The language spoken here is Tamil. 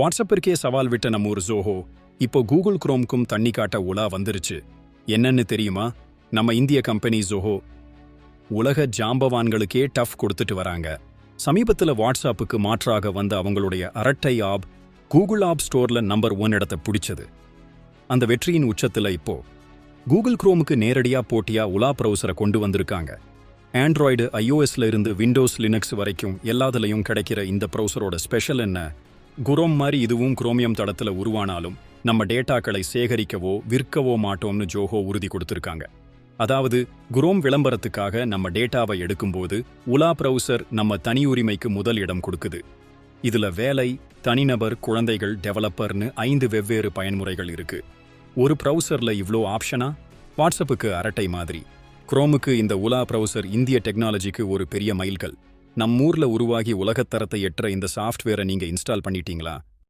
வாட்ஸ்அப்பிற்கே சவால் விட்ட நம்ம ஒரு ஜோஹோ இப்போ கூகுள் குரோம்க்கும் தண்ணி காட்ட உலா வந்துருச்சு. என்னன்னு தெரியுமா? நம்ம இந்திய கம்பெனி ஜோஹோ உலக ஜாம்பவான்களுக்கே டஃப் கொடுத்துட்டு வராங்க. சமீபத்துல வாட்ஸ்அப்புக்கு மாற்றாக வந்த அவங்களுடைய அரட்டை ஆப் கூகுள் ஆப் ஸ்டோர்ல நம்பர் ஒன் இடத்தை பிடிச்சது. அந்த வெற்றியின் உச்சத்துல இப்போ கூகுள் குரோமுக்கு நேரடியா போட்டியா உலா ப்ரௌசரை கொண்டு வந்திருக்காங்க. ஆண்ட்ராய்டு ஐஓஎஸ்ல இருந்து விண்டோஸ் லினக்ஸ் வரைக்கும் எல்லாத்துலேயும் கிடைக்கிற இந்த ப்ரௌசரோட ஸ்பெஷல் என்ன? குரோம் மாதிரி இதுவும் குரோமியம் தளத்துல உருவானாலும் நம்ம டேட்டாக்களை சேகரிக்கவோ விற்கவோ மாட்டோம்னு ஜோஹோ உறுதி கொடுத்திருக்காங்க. அதாவது குரோம் விளம்பரத்துக்காக நம்ம டேட்டாவை எடுக்கும்போது உலா ப்ரௌசர் நம்ம தனி உரிமைக்கு முதல் இடம் கொடுக்குது. இதுல வேலை தனிநபர் குழந்தைகள் டெவலப்பர்னு ஐந்து வெவ்வேறு பயன்முறைகள் இருக்கு. ஒரு ப்ரௌசர்ல இவ்ளோ ஆப்ஷனா? வாட்ஸ்அப்புக்கு அரட்டை மாதிரி. குரோமுக்கு இந்த உலா ப்ரௌசர் இந்திய டெக்னாலஜிக்கு ஒரு பெரிய மைல்கல். நம்ம ஊர்ல உருவாகி உலகத்தரத்தை எட்டுற இந்த சாஃப்ட்வேரை நீங்க இன்ஸ்டால் பண்ணிட்டீங்களா?